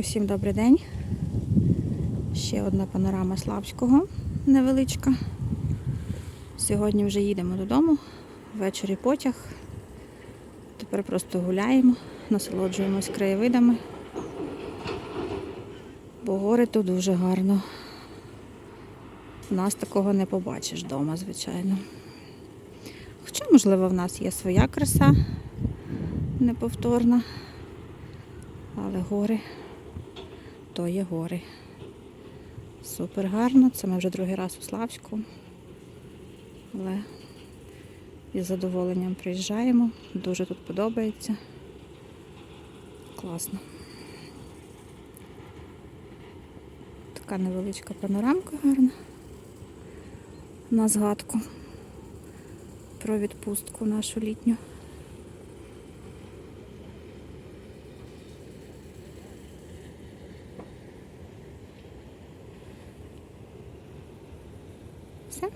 Усім добрий день. Ще одна панорама Славського невеличка. Сьогодні вже їдемо додому. Ввечері потяг. Тепер просто гуляємо, насолоджуємось краєвидами. Бо гори тут дуже гарно. У нас такого не побачиш вдома, звичайно. Хоча, можливо, в нас є своя краса неповторна. Але гори то є гори. Супер гарно. Це ми вже другий раз у Славську. Але із задоволенням приїжджаємо. Дуже тут подобається. Класно. Така невеличка панорамка гарна. На згадку про відпустку нашу літню. Все.